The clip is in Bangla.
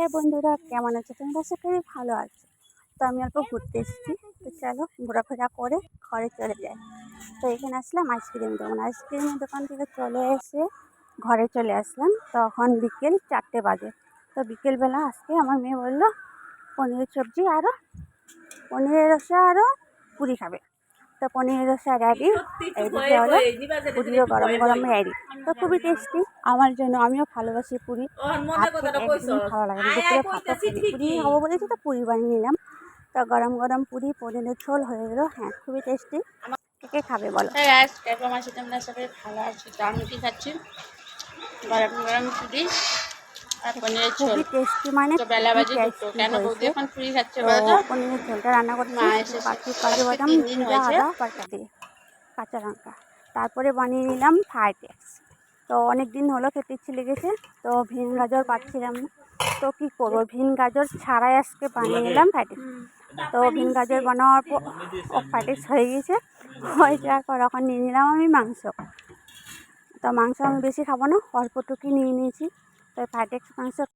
হ্যাঁ বন্ধুরা, কেমন আছো তোমরা? করি ভালো আছো। তো আমি অল্প ঘুরতে এসেছি। তো চলো, ঘোরাফেরা করে ঘরে চলে যাই। তো এখানে আসলাম, আইসক্রিম দোকান। আইসক্রিমের দোকান থেকে চলে এসে ঘরে চলে আসলাম। তখন বিকেল চারটে বাজে। তো বিকেলবেলা আজকে আমার মেয়ে বলল, পনিরের সবজি আরও পনিরের রসা আরও পুরি খাবে। তো পনিরের রসা রেডি এইদিকে হলো পুরিও গরম গরম রেডি তো খুবই টেস্টি আমার জন্য আমিও ভালোবাসি পুরি। একদমই ভালো লাগে দুপুরে ভাতও পুরি। খাব বলেছি তো পুরি বানিয়ে নিলাম। তো গরম গরম পুরি পনিরের ঝোল হয়ে গেলো। হ্যাঁ খুবই টেস্টি কে কে খাবে বলো? আমার সাথে আমরা সবাই ভালো আছি। তো আমি কি খাচ্ছি? গরম গরম পুরি। পনিরের ঝোল। খুবই টেস্টি মানে তো বেলা বাজে দুটো কেন বৌদি এখন পুরি খাচ্ছে বলো পনিরের ঝোলটা রান্না করছি মা এসেছে। বাকি কাজু বাদাম জিরা আদা দিয়ে কাঁচা লঙ্কা। তারপরে বানিয়ে নিলাম ফ্রাইড রাইস তো অনেক দিন হলো খেতে ইচ্ছে লেগেছে তো ভিন গাজর পাচ্ছিলাম না। তো কী করব? ভিন গাজর ছাড়াই আজকে বানিয়ে নিলাম ফ্রাইড তো ভিন গাজর বানানোর পর ফ্রাইড রাইস হয়ে গিয়েছে। হয়ে যাওয়ার পর এখন নিয়ে নিলাম আমি মাংস। তো মাংস আমি বেশি খাব না অল্পটুকুই নিয়ে নিয়েছি। তো ফ্রাইড রাইস মাংস